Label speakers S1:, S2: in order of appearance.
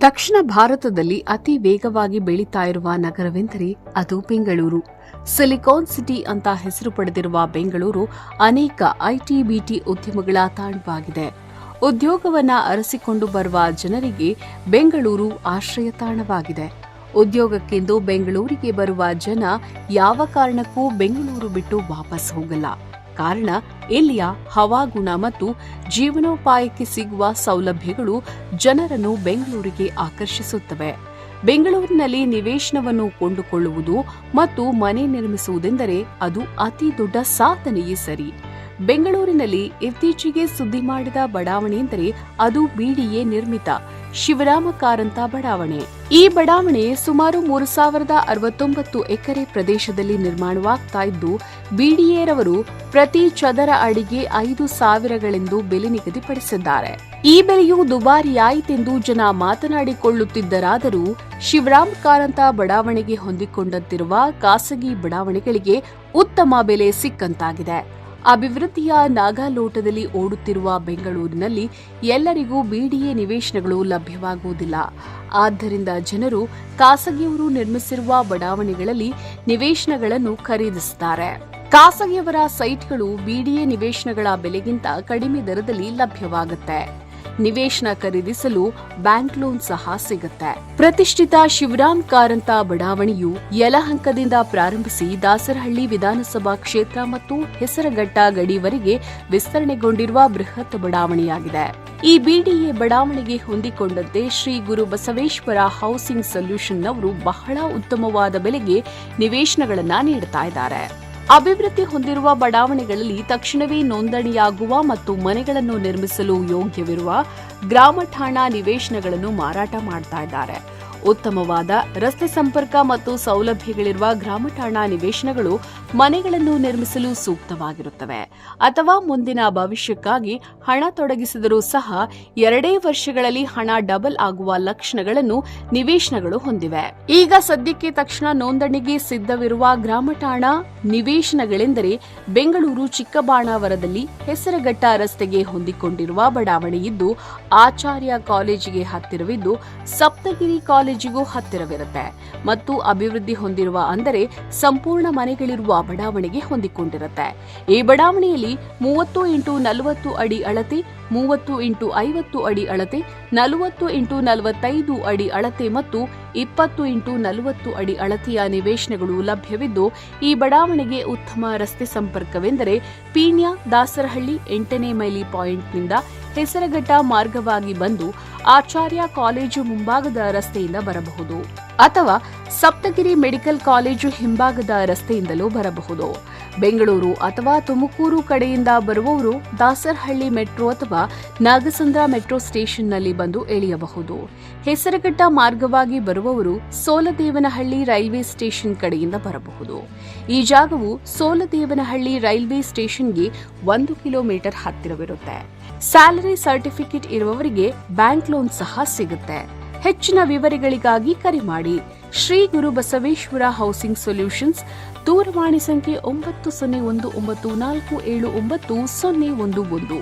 S1: ದಕ್ಷಿಣ ಭಾರತದಲ್ಲಿ ಅತಿ ವೇಗವಾಗಿ ಬೆಳೀತಾ ಇರುವ ನಗರವೆಂದರೆ ಅದು ಬೆಂಗಳೂರು. ಸಿಲಿಕಾನ್ ಸಿಟಿ ಅಂತ ಹೆಸರು ಪಡೆದಿರುವ ಬೆಂಗಳೂರು ಅನೇಕ ಐಟಿ ಬಿಟಿ ಉದ್ಯಮಗಳ ತಾಣವಾಗಿದೆ. ಉದ್ಯೋಗವನ್ನ ಅರಸಿಕೊಂಡು ಬರುವ ಜನರಿಗೆ ಬೆಂಗಳೂರು ಆಶ್ರಯ ತಾಣವಾಗಿದೆ. ಉದ್ಯೋಗಕ್ಕೆಂದು ಬೆಂಗಳೂರಿಗೆ ಬರುವ ಜನ ಯಾವ ಕಾರಣಕ್ಕೂ ಬೆಂಗಳೂರು ಬಿಟ್ಟು ವಾಪಸ್ ಹೋಗಲ್ಲ. ಕಾರಣ ಇಲ್ಲಿಯ ಹವಾಗುಣ ಮತ್ತು ಜೀವನೋಪಾಯಕ್ಕೆ ಸಿಗುವ ಸೌಲಭ್ಯಗಳು ಜನರನ್ನು ಬೆಂಗಳೂರಿಗೆ ಆಕರ್ಷಿಸುತ್ತವೆ. ಬೆಂಗಳೂರಿನಲ್ಲಿ ನಿವೇಶನವನ್ನು ಕೊಂಡುಕೊಳ್ಳುವುದು ಮತ್ತು ಮನೆ ನಿರ್ಮಿಸುವುದೆಂದರೆ ಅದು ಅತಿ ದೊಡ್ಡ ಸಾಧನೆಯೇ ಸರಿ. ಬೆಂಗಳೂರಿನಲ್ಲಿ ಇತ್ತೀಚೆಗೆ ಸುದ್ದಿ ಮಾಡಿದ ಬಡಾವಣೆ ಎಂದರೆ ಅದು ಬಿಡಿಎ ನಿರ್ಮಿತ. ಶಿವರಾಮ ಕಾರಂತ ಬಡಾವಣೆ. ಈ ಬಡಾವಣೆ ಸುಮಾರು ಮೂರು ಸಾವಿರದ ಅರವತ್ತೊಂಬತ್ತು ಎಕರೆ ಪ್ರದೇಶದಲ್ಲಿ ನಿರ್ಮಾಣವಾಗ್ತಾ ಇದ್ದು ಬಿಡಿಎರವರು ಪ್ರತಿ ಚದರ ಅಡಿಗೆ ಐದು ಸಾವಿರಗಳೆಂದು ಬೆಲೆ ನಿಗದಿಪಡಿಸಿದ್ದಾರೆ. ಈ ಬೆಲೆಯು ದುಬಾರಿಯಾಯಿತೆಂದು ಜನ ಮಾತನಾಡಿಕೊಳ್ಳುತ್ತಿದ್ದರಾದರೂ ಶಿವರಾಮ್ ಕಾರಂತ ಬಡಾವಣೆಗೆ ಹೊಂದಿಕೊಂಡಂತಿರುವ ಖಾಸಗಿ ಬಡಾವಣೆಗಳಿಗೆ ಉತ್ತಮ ಬೆಲೆ ಸಿಕ್ಕಂತಾಗಿದೆ. ಅಭಿವೃದ್ಧಿಯ ನಾಗಾಲೋಟದಲ್ಲಿ ಓಡುತ್ತಿರುವ ಬೆಂಗಳೂರಿನಲ್ಲಿ ಎಲ್ಲರಿಗೂ ಬಿಡಿಎ ನಿವೇಶನಗಳು ಲಭ್ಯವಾಗುವುದಿಲ್ಲ. ಆದ್ದರಿಂದ ಜನರು ಖಾಸಗಿಯವರು ನಿರ್ಮಿಸಿರುವ ಬಡಾವಣೆಗಳಲ್ಲಿ ನಿವೇಶನಗಳನ್ನು ಖರೀದಿಸುತ್ತಾರೆ. ಖಾಸಗಿಯವರ ಸೈಟ್ಗಳು ಬಿಡಿಎ ನಿವೇಶನಗಳ ಬೆಲೆಗಿಂತ ಕಡಿಮೆ ದರದಲ್ಲಿ ಲಭ್ಯವಾಗುತ್ತೆ. ನಿವೇಶನ ಖರೀದಿಸಲು ಬ್ಯಾಂಕ್ ಲೋನ್ ಸಹ ಸಿಗುತ್ತೆ. ಪ್ರತಿಷ್ಠಿತ ಶಿವರಾಮ್ ಕಾರಂತ ಬಡಾವಣೆಯು ಯಲಹಂಕದಿಂದ ಪ್ರಾರಂಭಿಸಿ ದಾಸರಹಳ್ಳಿ ವಿಧಾನಸಭಾ ಕ್ಷೇತ್ರ ಮತ್ತು ಹೆಸರಘಟ್ಟ ಗಡಿವರೆಗೆ ವಿಸ್ತರಣೆಗೊಂಡಿರುವ ಬೃಹತ್ ಬಡಾವಣೆಯಾಗಿದೆ. ಈ ಬಿಡಿಎ ಬಡಾವಣೆಗೆ ಹೊಂದಿಕೊಂಡಂತೆ ಶ್ರೀ ಗುರು ಬಸವೇಶ್ವರ ಹೌಸಿಂಗ್ ಸೊಲ್ಯೂಷನ್ ಅವರು ಬಹಳ ಉತ್ತಮವಾದ ಬೆಲೆಗೆ ನಿವೇಶನಗಳನ್ನು ನೀಡುತ್ತಾ ಇದ್ದಾರೆ. ಅಭಿವೃದ್ಧಿ ಹೊಂದಿರುವ ಬಡಾವಣೆಗಳಲ್ಲಿ ತಕ್ಷಣವೇ ನೋಂದಣಿಯಾಗುವ ಮತ್ತು ಮನೆಗಳನ್ನು ನಿರ್ಮಿಸಲು ಯೋಗ್ಯವಿರುವ ಗ್ರಾಮ ಠಾಣಾ ನಿವೇಶನಗಳನ್ನು ಮಾರಾಟ ಮಾಡ್ತಾ ಇದ್ದಾರೆ. ಉತ್ತಮವಾದ ರಸ್ತೆ ಸಂಪರ್ಕ ಮತ್ತು ಸೌಲಭ್ಯಗಳಿರುವ ಗ್ರಾಮ ಠಾಣಾ ನಿವೇಶನಗಳು ಮನೆಗಳನ್ನು ನಿರ್ಮಿಸಲು ಸೂಕ್ತವಾಗಿರುತ್ತವೆ. ಅಥವಾ ಮುಂದಿನ ಭವಿಷ್ಯಕ್ಕಾಗಿ ಹಣ ತೊಡಗಿಸಿದರೂ ಸಹ ಎರಡೇ ವರ್ಷಗಳಲ್ಲಿ ಹಣ ಡಬಲ್ ಆಗುವ ಲಕ್ಷಣಗಳನ್ನು ನಿವೇಶನಗಳು ಹೊಂದಿವೆ. ಈಗ ಸದ್ಯಕ್ಕೆ ತಕ್ಷಣ ನೋಂದಣಿಗೆ ಸಿದ್ಧವಿರುವ ಗ್ರಾಮ ಠಾಣಾ ನಿವೇಶನಗಳೆಂದರೆ ಬೆಂಗಳೂರು ಚಿಕ್ಕಬಾಣಾವರದಲ್ಲಿ ಹೆಸರಘಟ್ಟ ರಸ್ತೆಗೆ ಹೊಂದಿಕೊಂಡಿರುವ ಬಡಾವಣೆಯಿದ್ದು, ಆಚಾರ್ಯ ಕಾಲೇಜಿಗೆ ಹತ್ತಿರವಿದ್ದು, ಸಪ್ತಗಿರಿ ಕಾಲೇಜಿಗೂ ಹತ್ತಿರವಿರುತ್ತೆ. ಮತ್ತು ಅಭಿವೃದ್ಧಿ ಹೊಂದಿರುವ ಅಂದರೆ ಸಂಪೂರ್ಣ ಮನೆಗಳಿರುವ ಬಡಾವಣೆಗೆ ಹೊಂದಿಕೊಂಡಿರುತ್ತೆ. ಈ ಬಡಾವಣೆಯಲ್ಲಿ ಮೂವತ್ತು ಇಂಟು ನಲವತ್ತು ಅಡಿ ಅಳತೆ, ಮೂವತ್ತು ಇಂಟು ಐವತ್ತು ಅಡಿ ಅಳತೆ, ನಲವತ್ತು ಇಂಟು ನಲವತ್ತೈದು ಅಡಿ ಅಳತೆ ಮತ್ತು ಇಪ್ಪತ್ತು ಇಂಟು ನಲವತ್ತು ಅಡಿ ಅಳತೆಯ ನಿವೇಶನಗಳು ಲಭ್ಯವಿದ್ದು, ಈ ಬಡಾವಣೆಗೆ ಉತ್ತಮ ರಸ್ತೆ ಸಂಪರ್ಕವೆಂದರೆ ಪೀಣ್ಯ, ದಾಸರಹಳ್ಳಿ ಎಂಟನೇ ಮೈಲಿ ಪಾಯಿಂಟ್ನಿಂದ ಹೆಸರಘಟ್ಟ ಮಾರ್ಗವಾಗಿ ಬಂದು ಆಚಾರ್ಯ ಕಾಲೇಜು ಮುಂಭಾಗದ ರಸ್ತೆಯಿಂದ ಬರಬಹುದು. ಅಥವಾ ಸಪ್ತಗಿರಿ ಮೆಡಿಕಲ್ ಕಾಲೇಜು ಹಿಂಭಾಗದ ರಸ್ತೆಯಿಂದಲೂ ಬರಬಹುದು. ಬೆಂಗಳೂರು ಅಥವಾ ತುಮಕೂರು ಕಡೆಯಿಂದ ಬರುವವರು ದಾಸರಹಳ್ಳಿ ಮೆಟ್ರೋ ಅಥವಾ ನಾಗಸಂದ್ರ ಮೆಟ್ರೋ ಸ್ಟೇಷನ್ನಲ್ಲಿ ಬಂದು ಇಳಿಯಬಹುದು ಹೆಸರಘಟ್ಟ ಮಾರ್ಗವಾಗಿ ಬರುವವರು ಸೋಲದೇವನಹಳ್ಳಿ ರೈಲ್ವೆ ಸ್ಟೇಷನ್ ಕಡೆಯಿಂದ ಬರಬಹುದು. ಈ ಜಾಗವು ಸೋಲದೇವನಹಳ್ಳಿ ರೈಲ್ವೆ ಸ್ಟೇಷನ್ಗೆ ಒಂದು ಕಿಲೋಮೀಟರ್ ಹತ್ತಿರವಿರುತ್ತೆ. ಸ್ಯಾಲರಿ ಸರ್ಟಿಫಿಕೇಟ್ ಇರುವವರಿಗೆ ಬ್ಯಾಂಕ್ ಲೋನ್ ಸಹ ಸಿಗುತ್ತೆ. ಹೆಚ್ಚಿನ ವಿವರಗಳಿಗಾಗಿ ಕರೆ ಮಾಡಿ. ಶ್ರೀ ಗುರು ಬಸವೇಶ್ವರ ಹೌಸಿಂಗ್ ಸೊಲ್ಯೂಷನ್ಸ್, ದೂರವಾಣಿ ಸಂಖ್ಯೆ ಒಂಬತ್ತು ಸೊನ್ನೆ ಒಂದು ಒಂಬತ್ತು ನಾಲ್ಕು ಏಳು ಒಂಬತ್ತು ಸೊನ್ನೆ ಒಂದು ಒಂದು.